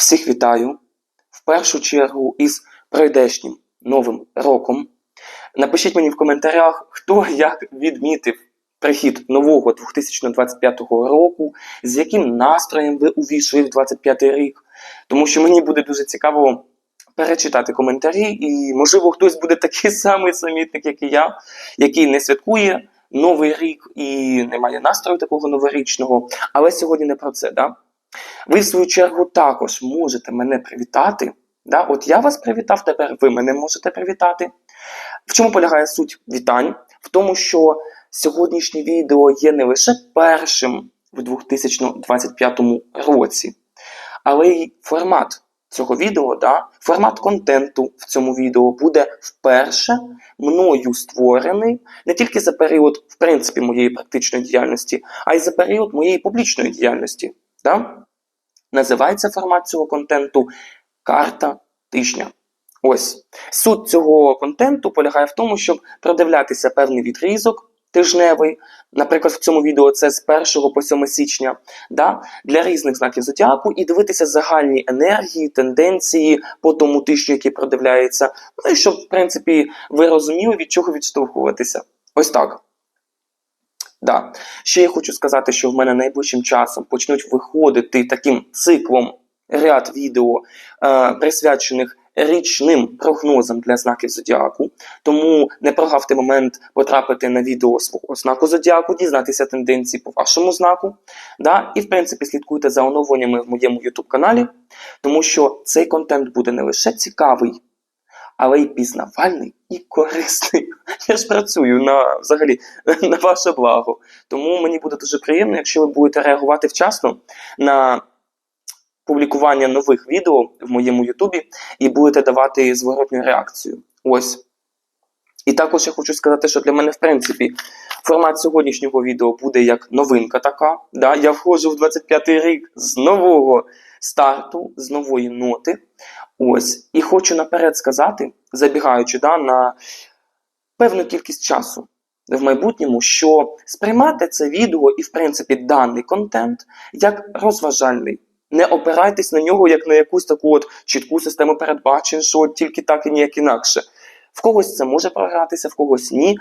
Всіх вітаю в першу чергу із пройдешнім новим роком. Напишіть мені в коментарях, хто як відмітив прихід нового 2025 року, з яким настроєм ви увійшли в 25 рік. Тому що мені буде дуже цікаво перечитати коментарі, і, можливо, хтось буде такий самий самітник, як і я, який не святкує новий рік і не має настрою такого новорічного. Але сьогодні не про це. Да? Ви, в свою чергу, також можете мене привітати. Да? От я вас привітав, тепер ви мене можете привітати. В чому полягає суть вітань? В тому, що сьогоднішнє відео є не лише першим в 2025 році, але й формат цього відео, да? формат контенту в цьому відео буде вперше мною створений не тільки за період, в принципі, моєї практичної діяльності, а й за період моєї публічної діяльності. Да? Називається формат цього контенту Карта тижня. Ось суть цього контенту полягає в тому, щоб продивлятися певний відрізок тижневий. Наприклад, в цьому відео це з 1 по 7 січня, да, для різних знаків зодіаку, і дивитися загальні енергії, тенденції по тому тижню, який продивляється. Ну і щоб, в принципі, ви розуміли, від чого відштовхуватися. Ось так. Да. Ще я хочу сказати, що в мене найближчим часом почнуть виходити таким циклом ряд відео, е, присвячених річним прогнозам для знаків зодіаку. Тому не прогавте момент потрапити на відео свого знаку зодіаку, дізнатися тенденції по вашому знаку. Да? І, в принципі, слідкуйте за оновленнями в моєму YouTube каналі, тому що цей контент буде не лише цікавий, але й пізнавальний і корисний. Я ж працюю на взагалі на ваше благо. Тому мені буде дуже приємно, якщо ви будете реагувати вчасно на публікування нових відео в моєму Ютубі і будете давати зворотню реакцію. Ось. І також я хочу сказати, що для мене, в принципі, формат сьогоднішнього відео буде як новинка така. Да? Я входжу в 25-й рік з нового старту, з нової ноти. Ось. І хочу наперед сказати, забігаючи да, на певну кількість часу в майбутньому, що сприймати це відео і, в принципі, даний контент як розважальний. Не опирайтесь на нього як на якусь таку от чітку систему передбачень, що тільки так і ніяк інакше. В когось це може програтися, в когось ні.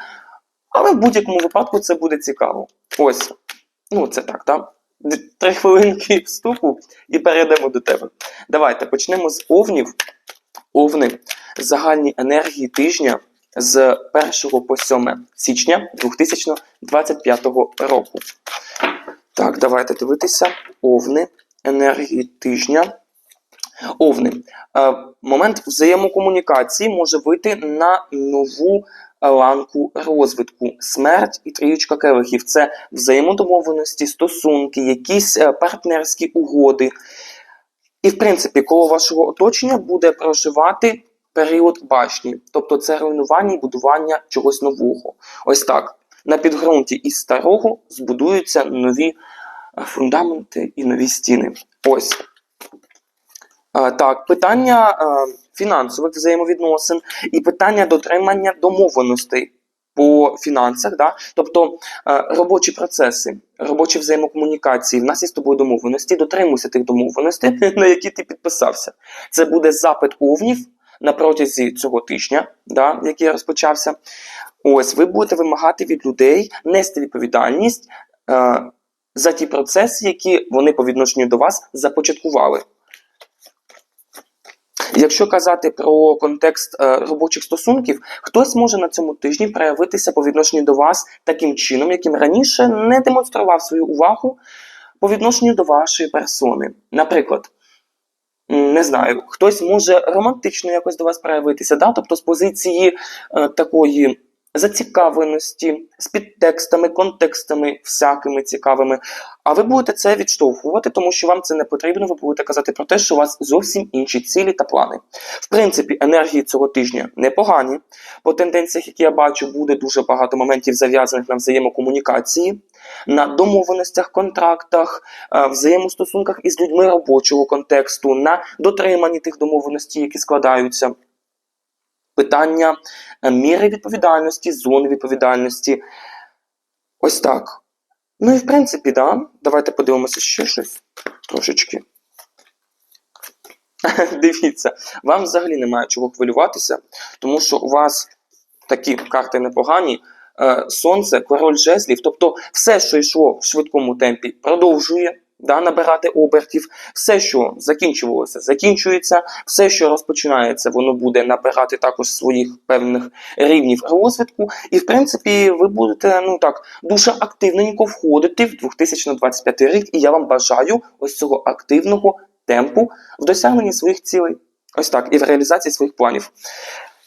Але в будь-якому випадку це буде цікаво. Ось. Ну, це так, так? Три хвилинки вступу і перейдемо до тебе. Давайте почнемо з овнів. Овни загальні енергії тижня з 1 по 7 січня 2025 року. Так, давайте дивитися. Овни енергії тижня. Овни. Е, момент взаємокомунікації може вийти на нову ланку розвитку. Смерть і трієчка келихів. Це взаємодомовленості, стосунки, якісь е, партнерські угоди. І, в принципі, коло вашого оточення буде проживати період башні. Тобто це руйнування і будування чогось нового. Ось так. На підґрунті із старого збудуються нові фундаменти і нові стіни. Ось. А, так, питання фінансових взаємовідносин і питання дотримання домовленостей по фінансах. Да? Тобто а, робочі процеси, робочі взаємокомунікації. В нас є з тобою домовленості, дотримуйся тих домовленостей, на які ти підписався. Це буде запит овнів на протязі цього тижня, да, який розпочався. Ось ви будете вимагати від людей нести відповідальність е, за ті процеси, які вони по відношенню до вас започаткували. Якщо казати про контекст е, робочих стосунків, хтось може на цьому тижні проявитися по відношенню до вас таким чином, яким раніше не демонстрував свою увагу по відношенню до вашої персони. Наприклад, не знаю, хтось може романтично якось до вас проявитися, да? тобто з позиції е, такої зацікавленості, з підтекстами, контекстами всякими цікавими. А ви будете це відштовхувати, тому що вам це не потрібно. Ви будете казати про те, що у вас зовсім інші цілі та плани. В принципі, енергії цього тижня непогані. По тенденціях, які я бачу, буде дуже багато моментів зав'язаних на взаємокомунікації, на домовленостях, контрактах, е, взаємостосунках із людьми робочого контексту, на дотриманні тих домовленостей, які складаються питання е, міри відповідальності, зони відповідальності. Ось так. Ну і в принципі, да, давайте подивимося ще щось трошечки. Дивіться, вам взагалі немає чого хвилюватися, тому що у вас такі карти непогані. Е, Сонце, король жезлів, тобто все, що йшло в швидкому темпі, продовжує да, набирати обертів, все, що закінчувалося, закінчується, все, що розпочинається, воно буде набирати також своїх певних рівнів розвитку. І, в принципі, ви будете ну так дуже активненько входити в 2025 рік. І я вам бажаю ось цього активного темпу в досягненні своїх цілей. Ось так, і в реалізації своїх планів.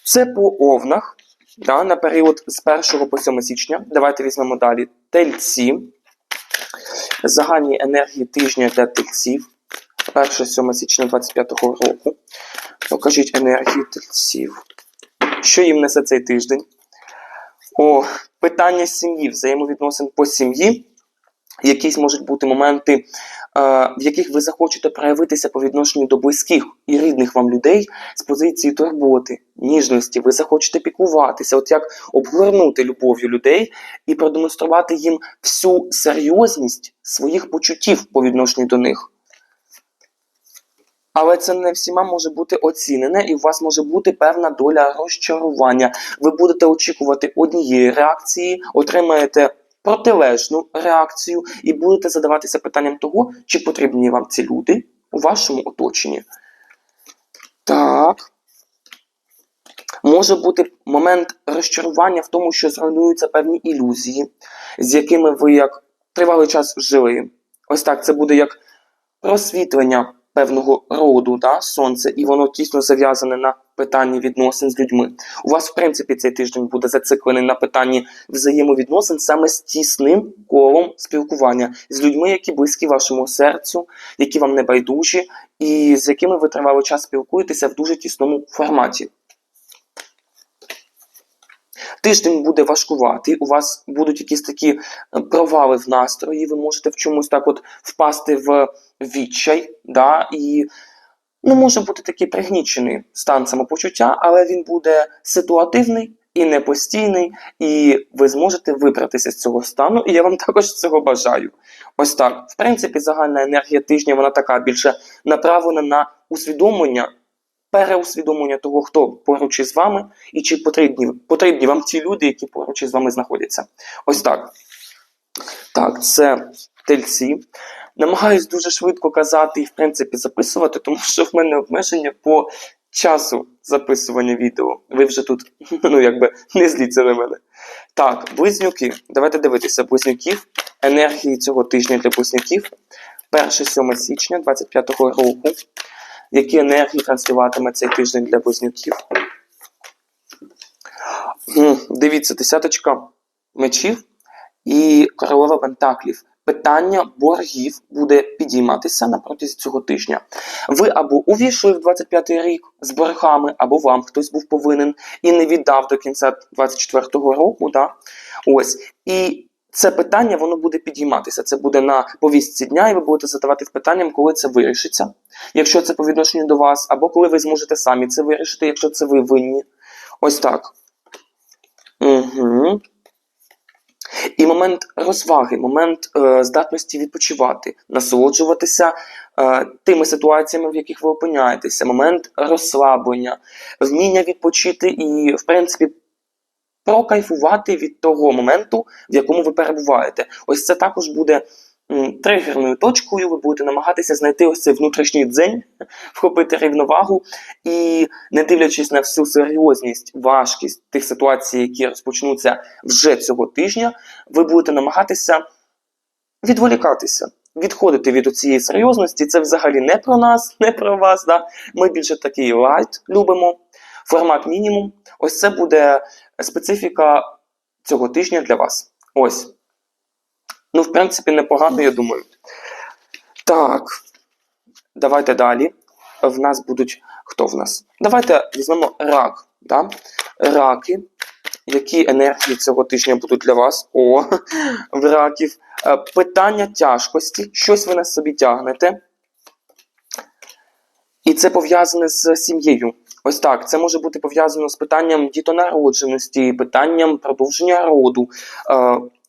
Це по овнах да, на період з 1 по 7 січня. Давайте візьмемо далі тельці. Загальні енергії тижня для тельців. 1-7 січня 2025 року. Покажіть енергію тельців. Що їм несе цей тиждень? О, питання сім'ї, взаємовідносин по сім'ї. Якісь можуть бути моменти, е, в яких ви захочете проявитися по відношенню до близьких і рідних вам людей з позиції турботи, ніжності. Ви захочете піклуватися, от як обгорнути любов'ю людей і продемонструвати їм всю серйозність своїх почуттів по відношенню до них. Але це не всіма може бути оцінене, і у вас може бути певна доля розчарування. Ви будете очікувати однієї реакції, отримаєте протилежну реакцію, і будете задаватися питанням того, чи потрібні вам ці люди у вашому оточенні. Так. Може бути момент розчарування в тому, що зруйнуються певні ілюзії, з якими ви як тривалий час жили. Ось так, це буде як просвітлення певного роду, да, сонце, і воно тісно зав'язане на питанні відносин з людьми. У вас, в принципі, цей тиждень буде зациклений на питанні взаємовідносин саме з тісним колом спілкування з людьми, які близькі вашому серцю, які вам не байдужі, і з якими ви тривалий час спілкуєтеся в дуже тісному форматі. Тиждень буде важкуватий, у вас будуть якісь такі е, провали в настрої, ви можете в чомусь так от впасти в відчай, да, і ну, може бути такий пригнічений стан самопочуття, але він буде ситуативний і непостійний, і ви зможете вибратися з цього стану, і я вам також цього бажаю. Ось так. В принципі, загальна енергія тижня вона така більше направлена на усвідомлення переусвідомлення того, хто поруч із вами, і чи потрібні потрібні вам ті люди, які поруч із вами знаходяться. Ось так. Так, це тельці. Намагаюсь дуже швидко казати і, в принципі, записувати, тому що в мене обмеження по часу записування відео. Ви вже тут, ну, якби, не зліться на мене. Так, близнюки. Давайте дивитися близнюків. Енергії цього тижня для близнюків. 1-7 січня 25 року які енергії транслюватиме цей тиждень для близнюків. Дивіться, десяточка мечів і королева пентаклів. Питання боргів буде підійматися на протязі цього тижня. Ви або увійшли в 25-й рік з боргами, або вам хтось був повинен і не віддав до кінця 24-го року. Да? Ось. І це питання воно буде підійматися. Це буде на повістці дня, і ви будете задавати питанням, коли це вирішиться. Якщо це по відношенню до вас, або коли ви зможете самі це вирішити, якщо це ви винні. Ось так. Угу. І момент розваги, момент е, здатності відпочивати, насолоджуватися е, тими ситуаціями, в яких ви опиняєтеся, момент розслаблення, вміння відпочити і, в принципі, прокайфувати від того моменту, в якому ви перебуваєте. Ось це також буде тригерною точкою. Ви будете намагатися знайти ось цей внутрішній дзень, вхопити рівновагу і, не дивлячись на всю серйозність, важкість тих ситуацій, які розпочнуться вже цього тижня, ви будете намагатися відволікатися. Відходити від цієї серйозності, це взагалі не про нас, не про вас. Да? Ми більше такий лайт любимо, формат мінімум. Ось це буде специфіка цього тижня для вас. Ось. Ну, в принципі, непогано, я думаю. Так. Давайте далі. В нас будуть. Хто в нас? Давайте візьмемо рак. Да? Раки. Які енергії цього тижня будуть для вас? О, в раків. Е, питання тяжкості. Щось ви на собі тягнете. І це пов'язане з сім'єю. Ось так. Це може бути пов'язано з питанням дітонародженості, питанням продовження роду.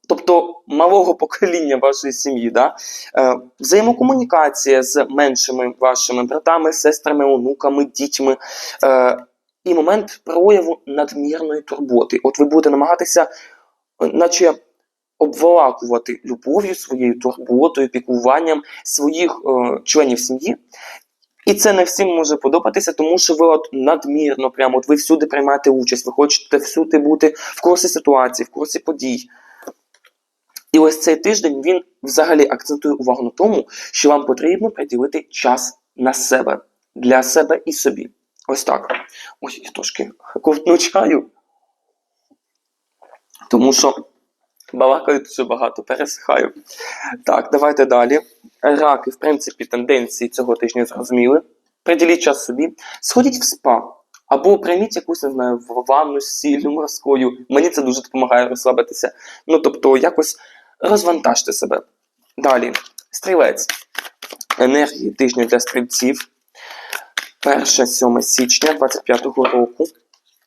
Тобто малого покоління вашої сім'ї, да? е, взаємокомунікація з меншими вашими братами, сестрами, онуками, дітьми. Е, і момент прояву надмірної турботи. От ви будете намагатися, е, наче обволакувати любов'ю, своєю турботою, піклуванням своїх е, членів сім'ї. І це не всім може подобатися, тому що ви от надмірно, прямо от ви всюди приймаєте участь, ви хочете всюди бути в курсі ситуації, в курсі подій. І ось цей тиждень він взагалі акцентує увагу на тому, що вам потрібно приділити час на себе, для себе і собі. Ось так. Ось я трошки ковтну чаю. Тому що балакаю дуже багато, пересихаю. Так, давайте далі. Раки, в принципі, тенденції цього тижня зрозуміли. Приділіть час собі, сходіть в спа. Або прийміть якусь, не знаю, ванну з сіллю морською. Мені це дуже допомагає розслабитися. Ну, тобто, якось розвантажте себе. Далі. Стрілець. Енергії тижня для стрільців. 1-7 січня 25-го року.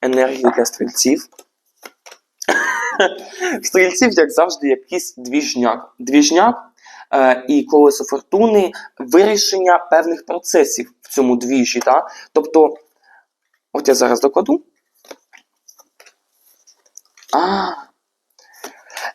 Енергії для стрільців. Стрільців, як завжди, якийсь двіжняк. Двіжняк е, і колесо фортуни вирішення певних процесів в цьому двіжі. Да? Тобто, от я зараз докладу. А,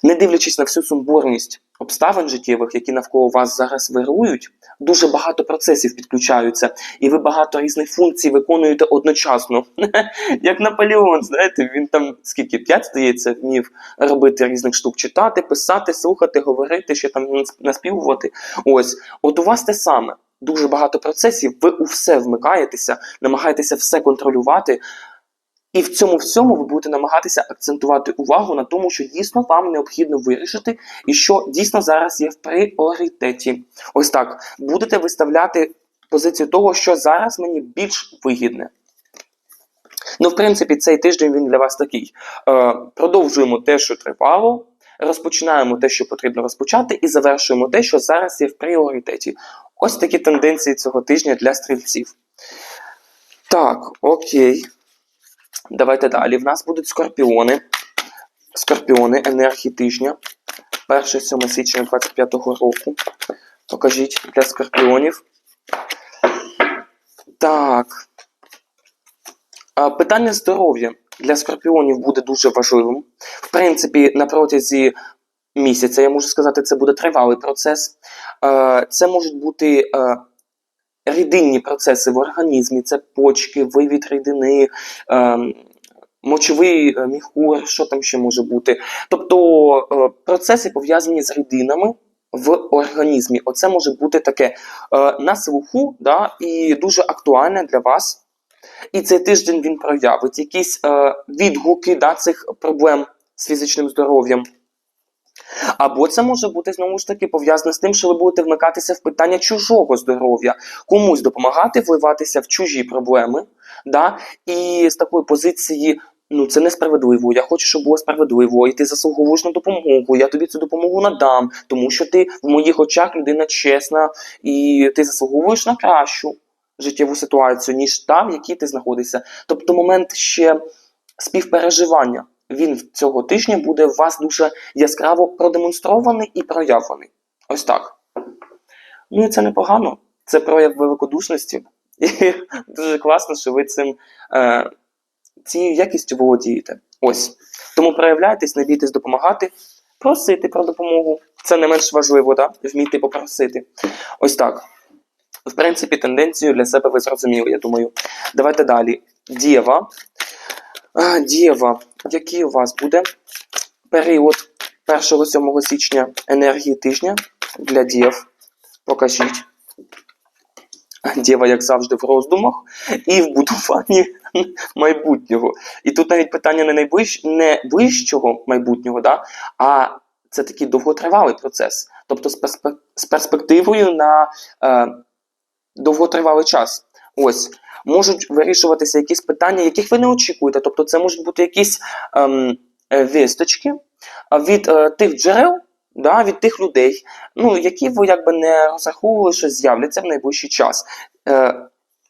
не дивлячись на всю сумбурність обставин життєвих, які навколо вас зараз вирують, дуже багато процесів підключаються, і ви багато різних функцій виконуєте одночасно. Як Наполеон, знаєте, він там скільки п'ять здається, вмів робити різних штук, читати, писати, слухати, говорити, ще там наспівувати. Ось, от у вас те саме. Дуже багато процесів, ви у все вмикаєтеся, намагаєтеся все контролювати. І в цьому всьому ви будете намагатися акцентувати увагу на тому, що дійсно вам необхідно вирішити, і що дійсно зараз є в пріоритеті. Ось так. Будете виставляти позицію того, що зараз мені більш вигідне. Ну, в принципі, цей тиждень він для вас такий. Е, продовжуємо те, що тривало, розпочинаємо те, що потрібно розпочати, і завершуємо те, що зараз є в пріоритеті. Ось такі тенденції цього тижня для стрільців. Так, окей. Давайте далі. В нас будуть скорпіони. Скорпіони енергії тижня. 1-7 січня 25-го року. Покажіть для скорпіонів. Так. Питання здоров'я для скорпіонів буде дуже важливим. В принципі, на протязі місяця, я можу сказати, це буде тривалий процес. Це можуть бути рідинні процеси в організмі, це почки, вивід рідини, е, мочовий е, міхур, що там ще може бути. Тобто е, процеси пов'язані з рідинами в організмі. Оце може бути таке е, на слуху да, і дуже актуальне для вас. І цей тиждень він проявить якісь відгуки да, цих проблем з фізичним здоров'ям. Або це може бути знову ж таки пов'язано з тим, що ви будете вмикатися в питання чужого здоров'я, комусь допомагати вливатися в чужі проблеми. Да? І з такої позиції, ну це несправедливо. Я хочу, щоб було справедливо, і ти заслуговуєш на допомогу. Я тобі цю допомогу надам, тому що ти в моїх очах людина чесна, і ти заслуговуєш на кращу життєву ситуацію, ніж та, в якій ти знаходишся. Тобто момент ще співпереживання. Він цього тижня буде у вас дуже яскраво продемонстрований і проявлений. Ось так. Ну і це непогано. Це прояв великодушності. І дуже класно, що ви цим е, цією якістю володієте. Ось. Тому проявляйтесь, не бійтесь допомагати, просити про допомогу. Це не менш важливо, да? вміти попросити. Ось так. В принципі, тенденцію для себе ви зрозуміли, я думаю. Давайте далі. Дєва. А, Дєва, який у вас буде період 1-7 січня енергії тижня для дєв? Покажіть. Дєва, як завжди, в роздумах і в будуванні майбутнього. І тут навіть питання не найближ... не ближчого майбутнього, да? а це такий довготривалий процес. Тобто з перспективою на е, довготривалий час. Ось можуть вирішуватися якісь питання, яких ви не очікуєте. Тобто, це можуть бути якісь ем, е, вісточки від е, тих джерел, да, від тих людей, ну, які ви якби не розраховували, що з'являться в найближчий час. Е,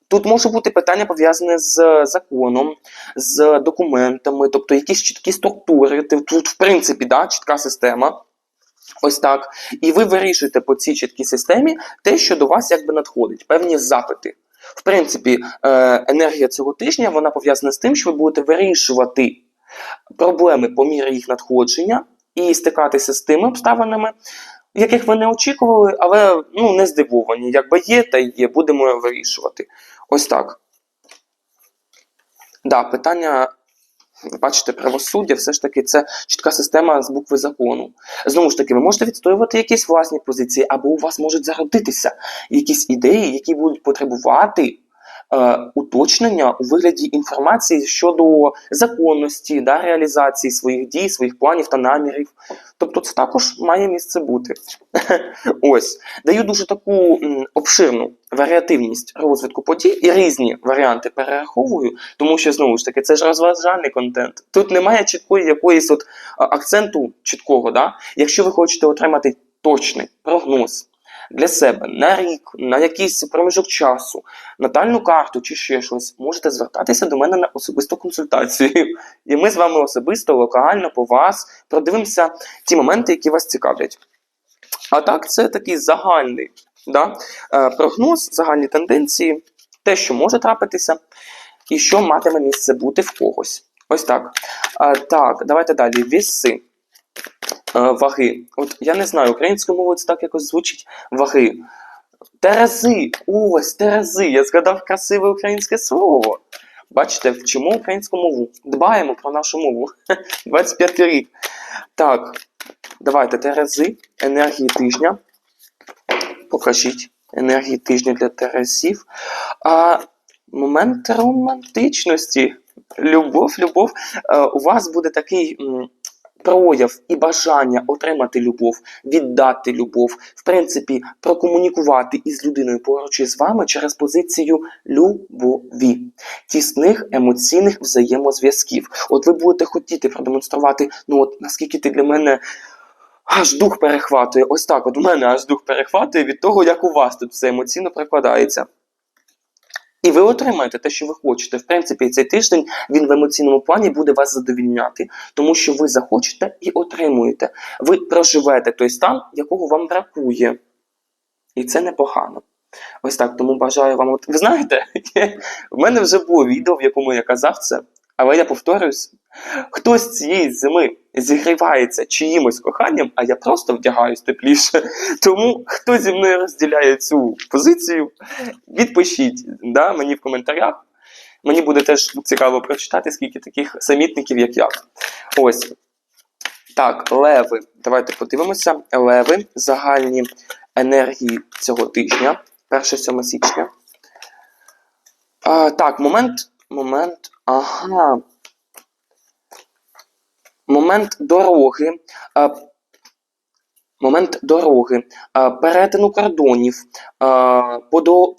Тут може бути питання пов'язане з законом, з документами, тобто якісь чіткі структури. Тут, в принципі, да, чітка система. Ось так. І ви вирішуєте по цій чіткій системі те, що до вас якби надходить, певні запити. В принципі, е, енергія цього тижня вона пов'язана з тим, що ви будете вирішувати проблеми по мірі їх надходження і стикатися з тими обставинами, яких ви не очікували, але ну, не здивовані. Якби є, та є, будемо вирішувати. Ось так. Да, питання, бачите, правосуддя, все ж таки, це чітка система з букви закону. Знову ж таки, ви можете відстоювати якісь власні позиції, або у вас можуть зародитися якісь ідеї, які будуть потребувати уточнення у вигляді інформації щодо законності, да, реалізації своїх дій, своїх планів та намірів. Тобто це також має місце бути. Ось даю дуже таку обширну варіативність розвитку подій і різні варіанти перераховую, тому що знову ж таки це ж розважальний контент. Тут немає чіткої якоїсь от акценту чіткого. Да? Якщо ви хочете отримати точний прогноз для себе на рік, на якийсь проміжок часу, натальну карту чи ще щось, можете звертатися до мене на особисту консультацію. І ми з вами особисто, локально по вас продивимося ті моменти, які вас цікавлять. А так, це такий загальний да, е, прогноз, загальні тенденції, те, що може трапитися, і що матиме місце бути в когось. Ось так. А, так, давайте далі. Віси. Е, ваги. От я не знаю, українською мовою це так якось звучить ваги. Терези. Ось, терези. Я згадав красиве українське слово. Бачите, вчимо українську мову. Дбаємо про нашу мову. 25 рік. Так, давайте терези. Енергії тижня. Покажіть енергії тижня для терезів. А момент романтичності. Любов, любов. Е, у вас буде такий. Прояв і бажання отримати любов, віддати любов, в принципі, прокомунікувати із людиною поруч із вами через позицію любові, тісних емоційних взаємозв'язків. От ви будете хотіти продемонструвати, ну от наскільки ти для мене. Аж дух перехватує. Ось так. От у мене аж дух перехватує від того, як у вас тут все емоційно прикладається. І ви отримаєте те, що ви хочете. В принципі, цей тиждень він в емоційному плані буде вас задовільняти, тому що ви захочете і отримуєте. Ви проживете той стан, якого вам бракує. І це непогано. Ось так, тому бажаю вам. От, ви знаєте, в мене вже було відео, в якому я казав це, але я повторюсь: хтось цієї зими зігрівається чиїмось коханням, а я просто вдягаюсь тепліше. Тому хто зі мною розділяє цю позицію, відпишіть да, мені в коментарях. Мені буде теж цікаво прочитати, скільки таких самітників, як я. Ось. Так, леви. Давайте подивимося. Леви. Загальні енергії цього тижня. 1-7 січня. А, так, момент. Момент. Ага. Момент дороги. А, момент дороги, перетину кордонів,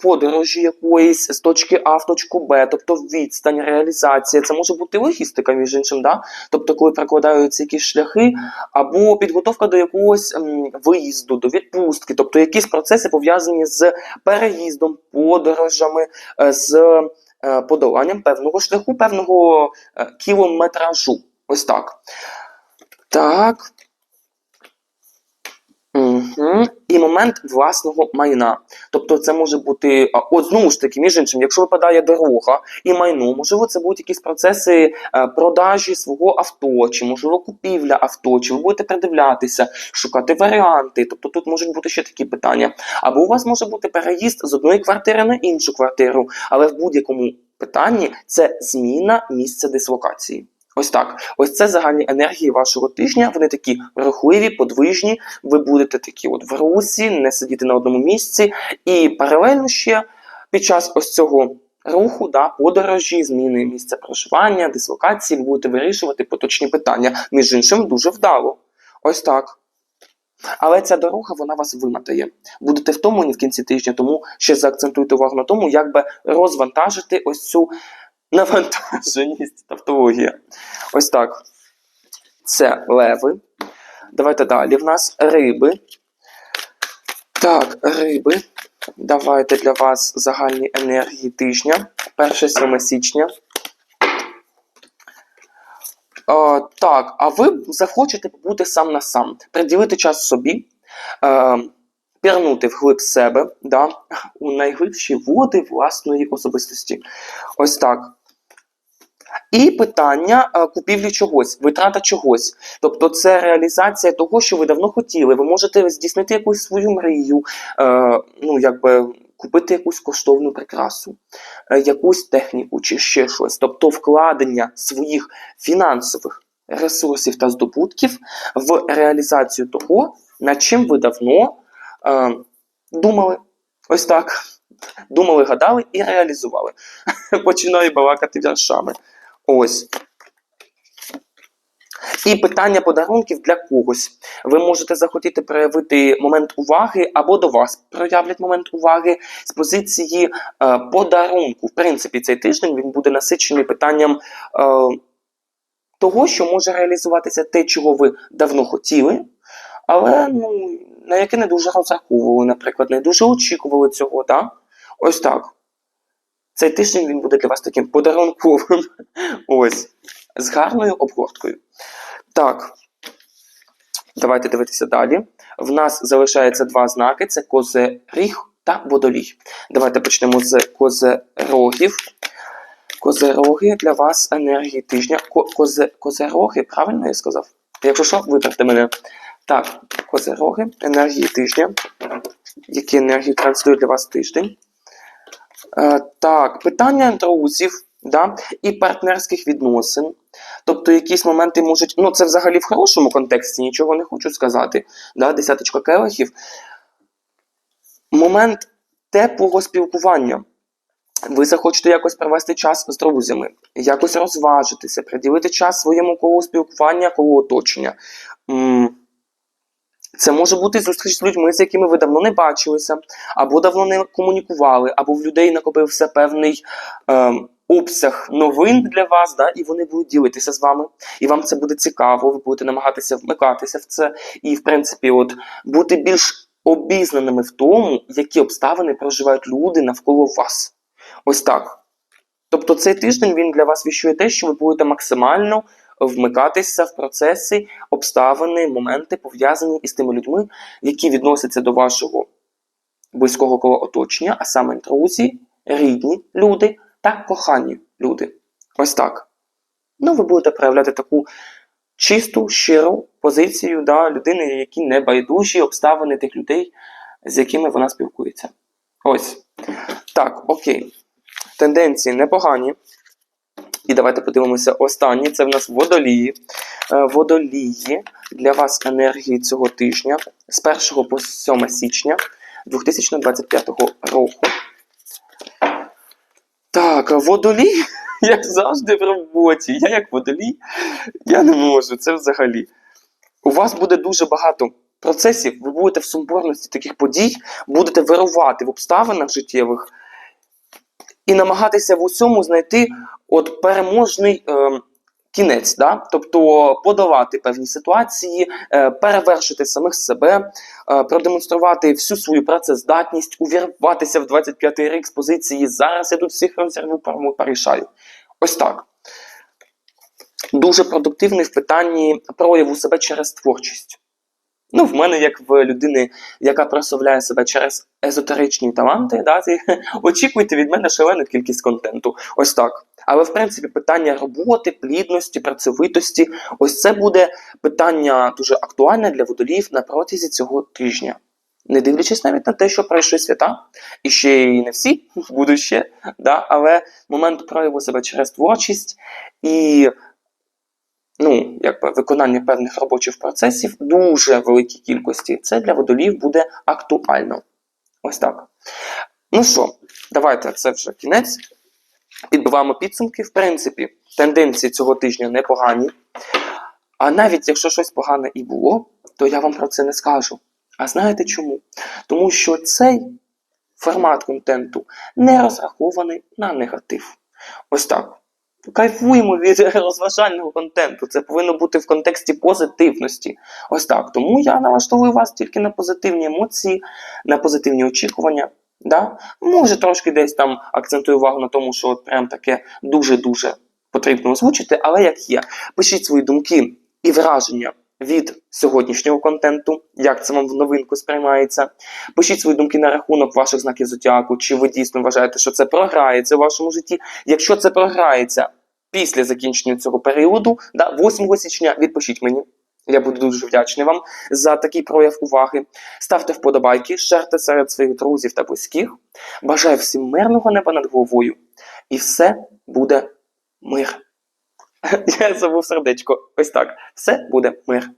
подорожі якоїсь з точки А в точку Б, тобто відстань, реалізація. Це може бути логістика, між іншим, да? тобто, коли прокладаються якісь шляхи, або підготовка до якогось виїзду, до відпустки, тобто якісь процеси пов'язані з переїздом, подорожами, е, з подоланням певного шляху, певного е, кілометражу. Ось так. Так. Угу. І момент власного майна. Тобто це може бути, от знову ж таки, між іншим, якщо випадає дорога і майно, можливо, це будуть якісь процеси е, продажі свого авто, чи можливо купівля авто, чи ви будете придивлятися, шукати варіанти. Тобто тут можуть бути ще такі питання. Або у вас може бути переїзд з одної квартири на іншу квартиру, але в будь-якому питанні це зміна місця дислокації. Ось так. Ось це загальні енергії вашого тижня. Вони такі рухливі, подвижні. Ви будете такі от в русі, не сидіти на одному місці. І паралельно ще під час ось цього руху, да, подорожі, зміни місця проживання, дислокації, будете вирішувати поточні питання. Між іншим, дуже вдало. Ось так. Але ця дорога вона вас вимотає. Будете втомлені в кінці тижня, тому ще заакцентуйте увагу на тому, як би розвантажити ось цю навантаженість тавтологія. Ось так. Це леви. Давайте далі. В нас риби. Так, риби. Давайте для вас загальні енергії тижня. 1-7 січня. Е, так, а ви захочете побути сам на сам, приділити час собі, е, пірнути вглиб себе, да, у найглибші води власної особистості. Ось так. І питання е, купівлі чогось, витрата чогось. Тобто це реалізація того, що ви давно хотіли. Ви можете здійснити якусь свою мрію, е, ну, якби купити якусь коштовну прикрасу, е, якусь техніку чи ще щось. Тобто вкладення своїх фінансових ресурсів та здобутків в реалізацію того, над чим ви давно думали. Ось так. Думали, гадали і реалізували. Починаю балакати віршами. Ось. І питання подарунків для когось. Ви можете захотіти проявити момент уваги, або до вас проявлять момент уваги з позиції е, подарунку. В принципі, цей тиждень він буде насичений питанням е, того, що може реалізуватися те, чого ви давно хотіли, але ну, на яке не дуже розраховували, наприклад, не дуже очікували цього. Да? Ось так. Цей тиждень він буде для вас таким подарунковим. Ось. З гарною обгорткою. Так. Давайте дивитися далі. В нас залишається два знаки: це козеріг та водолій. Давайте почнемо з козерогів. Козероги для вас енергії тижня. Козе, козероги, правильно я сказав? Якщо що, виправте мене. Так, козероги, енергії тижня. Які енергії транслюють для вас тиждень? Е, так, питання друзів да, і партнерських відносин. Тобто якісь моменти можуть. Ну, це взагалі в хорошому контексті, нічого не хочу сказати. Да, Десяточка келихів. Момент теплого спілкування. Ви захочете якось провести час з друзями, якось розважитися, приділити час своєму колу спілкування, колу оточення. Це може бути зустріч з людьми, з якими ви давно не бачилися, або давно не комунікували, або в людей накопився певний е, обсяг новин для вас, да, і вони будуть ділитися з вами. І вам це буде цікаво, ви будете намагатися вмикатися в це, і, в принципі, от бути більш обізнаними в тому, які обставини проживають люди навколо вас. Ось так. Тобто цей тиждень він для вас віщує те, що ви будете максимально вмикатися в процеси, обставини, моменти, пов'язані із тими людьми, які відносяться до вашого близького кола оточення, а саме друзі, рідні люди та кохані люди. Ось так. Ну, ви будете проявляти таку чисту, щиру позицію да, людини, які не байдужі обставини тих людей, з якими вона спілкується. Ось. Так, окей. Тенденції непогані. І давайте подивимося останні. Це в нас водолії. Е, Водолії для вас енергії цього тижня з 1 по 7 січня 2025 року. Так, водолій, як завжди в роботі. Я як водолій, я не можу. Це взагалі. У вас буде дуже багато процесів, ви будете в сумбурності таких подій, будете вирувати в обставинах життєвих і намагатися в усьому знайти от переможний е, кінець, да? тобто подолати певні ситуації, е, перевершити самих себе, е, продемонструвати всю свою працездатність, увірватися в 25-й рік з позиції зараз я тут всіх розірву, порву, порішаю. Ось так. Дуже продуктивний в питанні прояву себе через творчість. Ну, в мене, як в людини, яка прославляє себе через езотеричні таланти, да, ти, очікуйте від мене шалену кількість контенту. Ось так. Але в принципі питання роботи, плідності, працьовитості, ось це буде питання дуже актуальне для водоліїв на протязі цього тижня. Не дивлячись навіть на те, що пройшли свята, і ще й не всі будуть ще, да, але момент прояву себе через творчість і ну, якби виконання певних робочих процесів дуже великій кількості. Це для водолів буде актуально. Ось так. Ну що, давайте це вже кінець. Підбиваємо підсумки. В принципі, тенденції цього тижня непогані. А навіть якщо щось погане і було, то я вам про це не скажу. А знаєте чому? Тому що цей формат контенту не розрахований на негатив. Ось так. Кайфуємо від розважального контенту. Це повинно бути в контексті позитивності. Ось так. Тому я налаштовую вас тільки на позитивні емоції, на позитивні очікування. Да? Може, трошки десь там акцентую увагу на тому, що от прям таке дуже-дуже потрібно озвучити, але як є. Пишіть свої думки і враження від сьогоднішнього контенту, як це вам в новинку сприймається. Пишіть свої думки на рахунок ваших знаків зодіаку, чи ви дійсно вважаєте, що це програється в вашому житті. Якщо це програється після закінчення цього періоду, да, 8 січня, відпишіть мені. Я буду дуже вдячний вам за такий прояв уваги. Ставте вподобайки, шерте серед своїх друзів та близьких. Бажаю всім мирного неба над головою. І все буде мир. Я забув сердечко. Ось так. Все буде мир.